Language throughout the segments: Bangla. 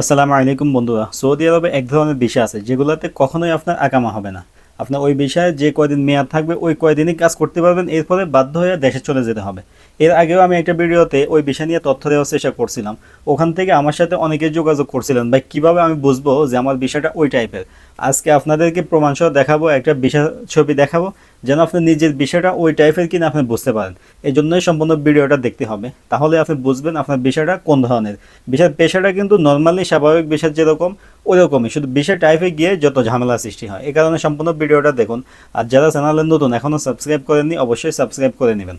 আসসালামু আলাইকুম বন্ধুরা। সৌদি আরবে এক ধরনের বিষয় আছে, যেগুলোতে কখনোই আপনার আকামা হবে না। আপনার ওই বিষয়ে যে কয়দিন মেয়াদ থাকবে, ওই কয়দিনই কাজ করতে পারবেন, এরপরে বাধ্য হয়ে দেশে চলে যেতে হবে। এর আগেও আমি একটা ভিডিওতে ওই বিষয় নিয়ে তথ্য দেওয়ার চেষ্টা করছিলাম। ওখান থেকে আমার সাথে অনেকে যোগাযোগ করছিলেন। ভাই, কীভাবে আমি বুঝব যে আমার বিষয়টা ওই টাইপের? আজকে আপনাদেরকে প্রমাণসহ দেখাবো, একটা বিষয় ছবি দেখাবো, যেন আপনি নিজের বিষয়টা ওই টাইপের কিনা আপনি বুঝতে পারেন। এই জন্যই সম্পূর্ণ ভিডিওটা দেখতে হবে। তাহলে আপনি বুঝবেন আপনার বিষয়টা কোন ধরনের। বিষয় পেশাটা কিন্তু নর্মালি স্বাভাবিক বিষয় যেরকম, ওইরকমই। শুধু বিষয় টাইপে গিয়ে যত ঝামেলা সৃষ্টি হয়। এই কারণে সম্পূর্ণ ভিডিওটা দেখুন। আর যারা চ্যানেলে নতুন, এখনও সাবস্ক্রাইব করেননি, অবশ্যই সাবস্ক্রাইব করে নেবেন।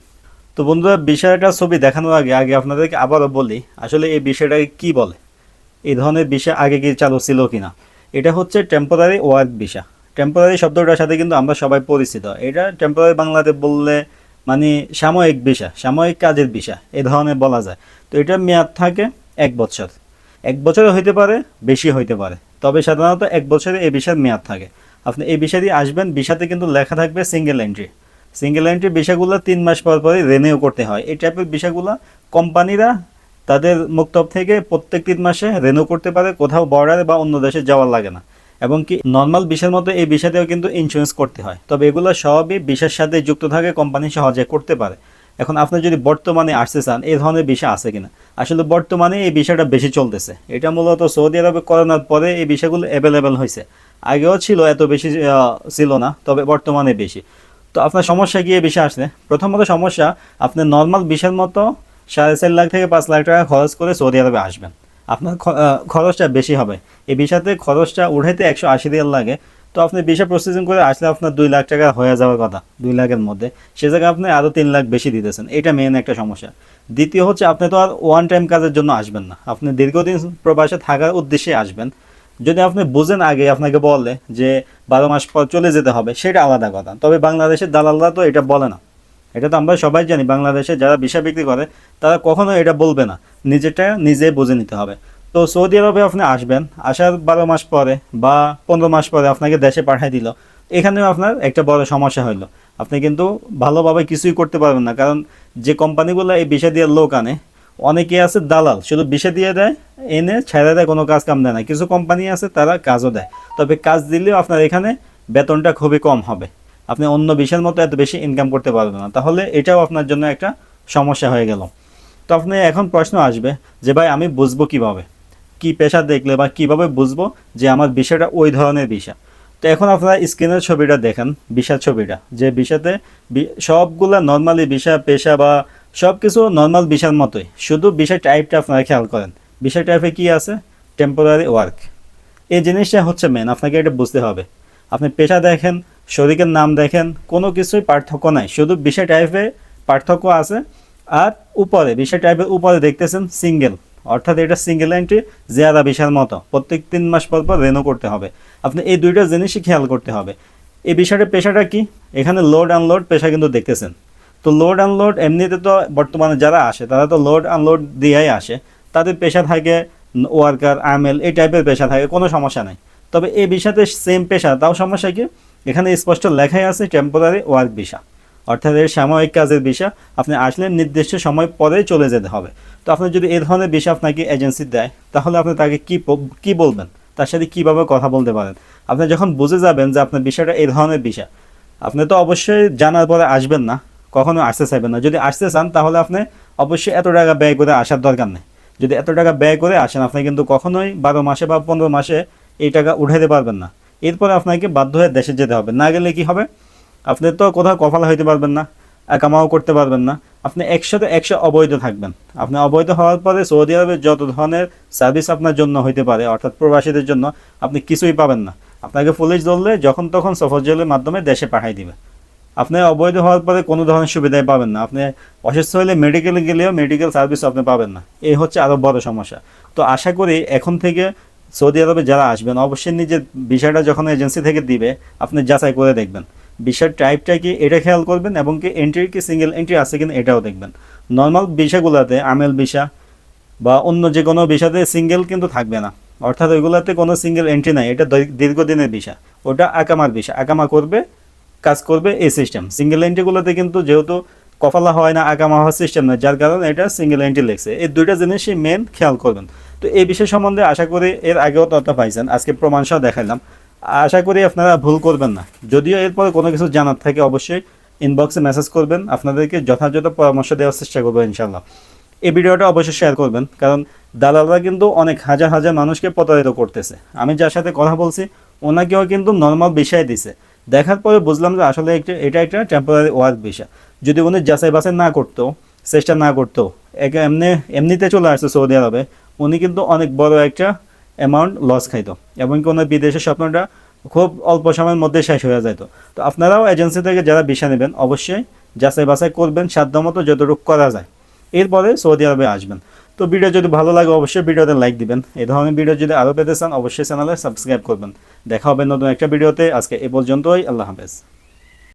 তো বন্ধুরা, বিষয়টা ছবি দেখানোর আগে আগে আপনাদেরকে আবারও বলি, আসলে এই বিষয়টাকে কি বলে? এই ধরনের বিষয় আগে কি চালু ছিল কি না এটা হচ্ছে টেম্পোরারি ওয়ার্ক ভিসা টেম্পোরারি শব্দটার সাথে কিন্তু আমরা সবাই পরিচিত। এটা টেম্পোরারি বাংলাতে বললে মানে সাময়িক ভিসা সাময়িক কাজের ভিসা এ ধরনের বলা যায়। তো এটার মেয়াদ থাকে এক বছর। এক বছরে হইতে পারে বেশি হইতে পারে। তবে সাধারণত এক বছরে এই ভিসার মেয়াদ থাকে। আপনি এই দিয়ে আসবেন ভিসাতে কিন্তু লেখা থাকবে সিঙ্গেল এন্ট্রি সিঙ্গেল এন্ট্রি ভিসাগুলো তিন মাস পর পরে রেনিউ করতে হয়। এই টাইপের ভিসাগুলো কোম্পানিরা তাদের মুক্তব থেকে প্রত্যেক তিন মাসে রেনু করতে পারে, কোথাও বর্ডারে বা অন্য দেশে যাওয়ার লাগে না। এবং কি নর্মাল বিষয়ের মতো এই বিষয়তেও কিন্তু ইন্স্যুরেন্স করতে হয়। তবে এগুলো সবই বিষয়ের সাথে যুক্ত থাকে কোম্পানি সহজে করতে পারে। এখন আপনি যদি বর্তমানে আসতে চান, এই ধরনের বিষয় আছে কিনা? আসলে বর্তমানে এই বিষয়টা বেশি চলতেছে। এটা মূলত সৌদি আরবে করোনার পরে এই বিষয়গুলো অ্যাভেলেবেল হয়েছে। আগেও ছিল, এত বেশি ছিল না, তবে বর্তমানে বেশি। তো আপনার সমস্যা গিয়ে বিষয় আসলে প্রথমত সমস্যা আপনি নর্মাল বিষয়ের মতো সাড়ে চার লাখ থেকে পাঁচ লাখ টাকা খরচ করে সৌদি আরবে আসবেন। আপনার খরচটা বেশি হবে। এই বিষয়তে খরচটা উঠাইতে একশো আশি রিয়াল লাগে। তো আপনি বিষয় প্রসেসিং করে আসলে আপনার দুই লাখ টাকা হয়ে যাওয়ার কথা, দুই লাখের মধ্যে। সে জায়গায় আপনি আরও তিন লাখ বেশি দিতেছেন। এটা মেন একটা সমস্যা। দ্বিতীয় হচ্ছে, আপনি তো আর ওয়ান টাইম কাজের জন্য আসবেন না। আপনি দীর্ঘদিন প্রবাসে থাকার উদ্দেশ্যে আসবেন। যদি আপনি বোঝেন আগে, আপনাকে বলে যে বারো মাস পর চলে যেতে হবে, সেটা আলাদা কথা। তবে বাংলাদেশের দালালরা তো এটা বলে না। এটা তো আমরা সবাই জানি, বাংলাদেশে যারা বিষয় বিক্রি করে, তারা কখনো এটা বলবে না। নিজেরটা নিজে বুঝে নিতে হবে। তো সৌদি আরবে আপনি আসবেন, আসার বারো মাস পরে বা পনেরো মাস পরে আপনাকে দেশে পাঠিয়ে দিল। এখানেও আপনার একটা বড় সমস্যা হইল। আপনি কিন্তু ভালোভাবে কিছুই করতে পারবেন না, কারণ যে কোম্পানিগুলো এই বিষয় দিয়ে লোক আনে অনেকে আছে দালাল, শুধু বিষে দিয়ে দেয়, এনে ছেড়ে দেয়, কোনো কাজ কাম দেয় না। কিছু কোম্পানি আছে, তারা কাজও দেয়। তবে কাজ দিলেও আপনার এখানে বেতনটা খুবই কম হবে। আপনি অন্য বিষয়ের মতো এত বেশি ইনকাম করতে পারবেন না। তাহলে এটাও আপনার জন্য একটা সমস্যা হয়ে গেল। তো আপনি এখন প্রশ্ন আসবে যে, ভাই, আমি বুঝব কীভাবে? কি পেশা দেখলে বা কীভাবে বুঝব যে আমার বিষয়টা ওই ধরনের বিষয় তো এখন আপনারা স্ক্রিনের ছবিটা দেখেন বিষার ছবিটা। যে বিষাতে সবগুলা নর্মালি বিষয় পেশা বা সব কিছু নর্মাল বিষয়ের মতোই। শুধু বিষয় টাইপটা আপনারা খেয়াল করেন। বিষয় টাইপে কি আছে? টেম্পোরারি ওয়ার্ক এই জিনিসটা হচ্ছে মেন আপনাকে এটা বুঝতে হবে। আপনি পেশা দেখেন, শরীরের নাম দেখেন, কোনো কিছুই পার্থক্য নাই। শুধু বিষয় টাইপে পার্থক্য আছে। আর উপরে বিষয় টাইপের উপরে দেখতেছেন সিঙ্গেল অর্থাৎ এটা সিঙ্গেল এন্ট্রি জিয়ারা বিষয়ের মতো। প্রত্যেক তিন মাস পর পর রেনো করতে হবে। আপনি এই দুইটা জিনিসই খেয়াল করতে হবে। এই বিষয়টা পেশাটা কি? এখানে লোড আনলোড পেশা কিন্তু দেখতেছেন। তো লোড আনলোড এমনিতে তো বর্তমানে যারা আসে, তারা তো লোড আনলোড দিয়েই আসে। তাদের পেশা থাকে ওয়ার্কার আমেল এই টাইপের পেশা থাকে, কোনো সমস্যা নাই। তবে এই বিষয়তে সেম পেশা, তাও সমস্যা কি? এখানে স্পষ্ট লেখাই আছে টেম্পোরারি ওয়ার্ক ভিসা অর্থাৎ এর সাময়িক কাজের বিষয় আপনি আসলে নির্দিষ্ট সময় পরে চলে যেতে হবে। তো আপনি যদি এ ধরনের বিষয় আপনাকে এজেন্সি দেয়, তাহলে আপনি তাকে কি কি বলবেন? তার সাথে কীভাবে কথা বলতে পারেন? আপনি যখন বুঝে যাবেন যে আপনার বিষয়টা এই ধরনের বিষয় আপনি তো অবশ্যই জানার পরে আসবেন না। কখনো আসতে চাইবেন না। যদি আসতে চান, তাহলে আপনি অবশ্যই এত টাকা ব্যয় করে আসার দরকার নেই। যদি এত টাকা ব্যয় করে আসেন, আপনি কিন্তু কখনোই বারো মাসে বা পনেরো মাসে এই টাকা উঠাইতে পারবেন না। এরপরে আপনাকে বাধ্য হয়ে দেশে যেতে হবে। না গেলে কি হবে? আপনি তো কোথাও কফালা হইতে পারবেন না একামাও করতে পারবেন না। আপনি একশোতে একশো অবৈধ থাকবেন। আপনি অবৈধ হওয়ার পরে সৌদি আরবের যত ধরনের সার্ভিস আপনার জন্য হইতে পারে, অর্থাৎ প্রবাসীদের জন্য, আপনি কিছুই পাবেন না। আপনাকে পুলিশ ধরলে যখন তখন সফর জেলের মাধ্যমে দেশে পাঠাই দিবে। আপনি অবৈধ হওয়ার পরে কোনো ধরনের সুবিধাই পাবেন না। আপনি অসুস্থ হলে মেডিকেলে গেলেও মেডিকেল সার্ভিস আপনি পাবেন না। এই হচ্ছে আরও বড় সমস্যা। তো আশা করি এখন থেকে সৌদি আরবে যারা আসবেন, অবশ্যই নিজের বিষয়টা যখন এজেন্সি থেকে দিবে, আপনি যাচাই করে দেখবেন। বিষয়ের টাইপটা কি এটা খেয়াল করবেন এবং কি এন্ট্রি কি সিঙ্গেল এন্ট্রি আছে কিনা এটাও দেখবেন। নর্মাল বিষয়গুলোতে আমেল বিষা বা অন্য যে কোনো বিষয়তে সিঙ্গেল কিন্তু থাকবে না। অর্থাৎ ওইগুলোতে কোনো সিঙ্গেল এন্ট্রি নাই। এটা দীর্ঘদিনের বিষয় ওটা আকামার বিষয় আকামা করবে কাজ করবে এই সিস্টেম সিঙ্গেল এন্ট্রিগুলোতে কিন্তু যেহেতু কফালা হয় না, আগামা হওয়ার সিস্টেম না, যার কারণে এটা সিঙ্গেল এন্ট্রি লেগছে। এই দুইটা জিনিসই মেন খেয়াল করবেন। তো এই বিষয় সম্বন্ধে আশা করি এর আগেও তথ্য পাইছেন, আজকে প্রমাণ সহ দেখালাম আশা করি আপনারা ভুল করবেন না। যদিও এরপরে কোনো কিছু জানার থাকে অবশ্যই ইনবক্সে মেসেজ করবেন, আপনাদেরকে যথাযথ পরামর্শ দেওয়ার চেষ্টা করব ইনশাল্লাহ এই ভিডিওটা অবশ্যই শেয়ার করবেন, কারণ দালালরা কিন্তু অনেক হাজার হাজার মানুষকে প্রতারিত করতেছে। আমি যার সাথে কথা বলছি, ওনাকেও কিন্তু নর্মাল বিষয় দিছে। দেখার পরে বুঝলাম যে আসলে এটা একটা টেম্পোরারি ওয়ার্ক বিষয় যদি উনি যাচাই বাছাই না করতো, চেষ্টা না করতো, একে এমনি, এমনিতে চলে আসছে সৌদি আরবে, উনি কিন্তু অনেক বড় একটা অ্যামাউন্ট লস খাইতো। এবং কি ওনার বিদেশের স্বপ্নটা খুব অল্প সময়ের মধ্যে শেষ হয়ে যেত তো আপনারাও এজেন্সি থেকে যারা বিষয় নেবেন, অবশ্যই যাচাই বাছাই করবেন, সাধ্যমতো যতটুকু করা যায়। এরপরে সৌদি আরবে আসবেন। তো ভিডিও যদি ভালো লাগে, অবশ্যই ভিডিওতে লাইক দিবেন। এই ধরনের ভিডিও যদি আরও পেতে চান, অবশ্যই চ্যানেলে সাবস্ক্রাইব করবেন। দেখা হবে নতুন একটা ভিডিওতে। আজকে এ পর্যন্তই। আল্লাহ হাফেজ।